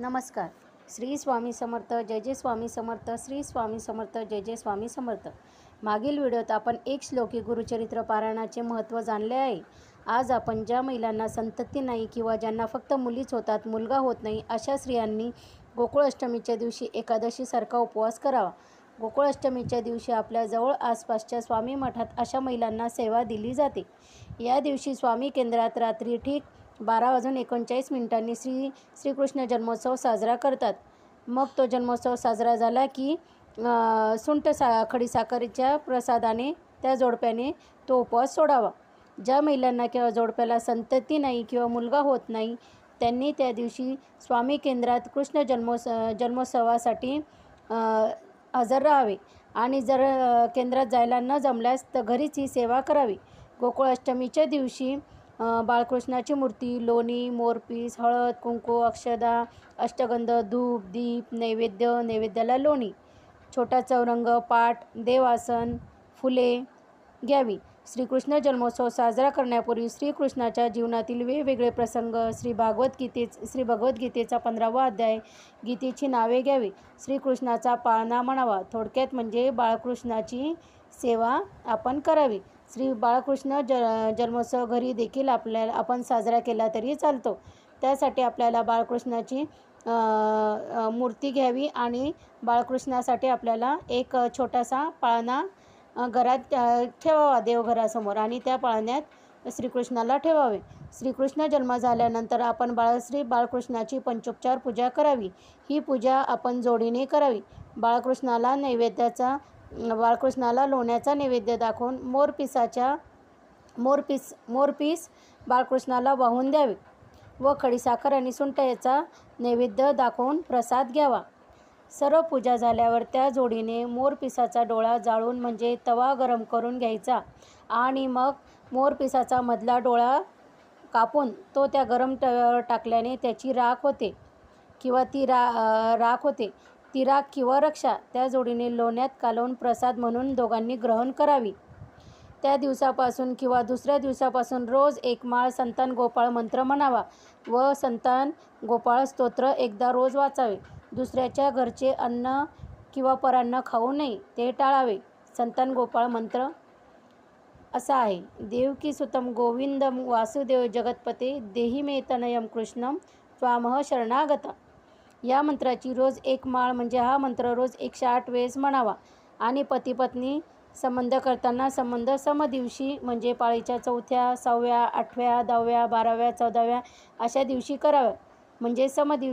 नमस्कार. श्री स्वामी समर्थ जय जय स्वामी समर्थ श्री स्वामी समर्थ जय जय स्वामी समर्थ. मागील व्हिडिओत आपण एक श्लोकी गुरुचरित्र पारायणाचे महत्त्व जाणले आहे. आज आपण ज्या महिलांना संतती नाही किंवा ज्यांना फक्त मुलीच होतात मुलगा होत नाही अशा स्त्रियांनी गोकुळ अष्टमीच्या दिवशी एकादशीसारखा उपवास करावा. गोकुळ अष्टमीच्या दिवशी आपल्या जवळ आसपासच्या स्वामी मठात अशा महिलांना सेवा दिली जाते. या दिवशी स्वामी केंद्रात रात्री ठीक बारा वाजून एकोणचाळीस मिनिटांनी श्री श्रीकृष्ण जन्मोत्सव साजरा करतात. मग तो जन्मोत्सव साजरा झाला की सुंट सुंठ सा खडीसाखरेच्या प्रसादाने त्या जोडप्याने तो उपवास सोडावा. ज्या महिलांना किंवा जोडप्याला संतती नाही किंवा मुलगा होत नाही त्यांनी त्या दिवशी स्वामी केंद्रात कृष्ण जन्मोत्स जन्मोत्सवासाठी हजर राहावे. आणि जर केंद्रात जायला न जमल्यास तर घरीच ही सेवा करावी. गोकुळाष्टमीच्या दिवशी बाळकृष्णाची मूर्ती लोणी मोरपीस हळद कुंकू अक्षदा अष्टगंध धूप दीप नैवेद्य नैवेद्याला लोणी छोटा चौरंग पाट देवासन फुले घ्यावी. श्रीकृष्ण जन्मोत्सव साजरा करण्यापूर्वी श्रीकृष्णाच्या जीवनातील वेगवेगळे प्रसंग श्री भागवत गीते श्री भगवद्गीतेचा पंधरावा अध्याय गीतेची नावे घ्यावी. श्रीकृष्णाचा पाळणा म्हणावा. थोडक्यात म्हणजे बाळकृष्णाची सेवा आपण करावी. श्री बाळकृष्ण ज जन्मोत्सव घरी देखील आपल्याला आपण साजरा केला तरी चालतो. त्यासाठी आपल्याला बाळकृष्णाची मूर्ती घ्यावी आणि बाळकृष्णासाठी आपल्याला एक छोटासा पाळणा घरात ठेवावा देवघरासमोर आणि त्या पाळण्यात श्रीकृष्णाला ठेवावे. श्रीकृष्ण जन्म झाल्यानंतर आपण बाळश्री बाळकृष्णाची पंचोपचार पूजा करावी. ही पूजा आपण जोडीने करावी. बाळकृष्णाला नैवेद्याचा बाळकृष्णाला लोण्याचा नैवेद्य दाखवून मोरपिसाच्या मोरपीस मोरपीस बाळकृष्णाला वाहून द्यावे व खडीसाखर आणि सुंट याचा नैवेद्य दाखवून प्रसाद घ्यावा. सर्व पूजा झाल्यावर त्या जोडीने मोरपिसाचा डोळा जाळून म्हणजे तवा गरम करून घ्यायचा आणि मग मोरपिसाचा मधला डोळा कापून तो त्या गरम ट टाकल्याने त्याची राख होते किंवा ती रा राख होते. ती राख किंवा रक्षा त्या जोडीने लोण्यात कालवून प्रसाद म्हणून दोघांनी ग्रहण करावी. त्या दिवसापासून किंवा दुसऱ्या दिवसापासून रोज एक माळ संतान गोपाळ मंत्र म्हणावा व संतान गोपाळ स्तोत्र एकदा रोज वाचावे. दुसऱ्याच्या घरचे अन्न किंवा परान्न खाऊ नये ते टाळावे. संतान गोपाळ मंत्र असा आहे. देवकी सुतम गोविंदम वासुदेव जगतपते देही मे तनयम कृष्णम स्वामह शरणागता या मंत्राची रोज एक माळ म्हणजे हा मंत्र रोज एकशे आठ वेळेस म्हणावा. आणि पतीपत्नी संबंध करताना संबंध समदिवशी म्हणजे पाळीच्या चौथ्या सहाव्या आठव्या दहाव्या बाराव्या चौदाव्या अशा दिवशी कराव्या. म्हणजे समदिवशी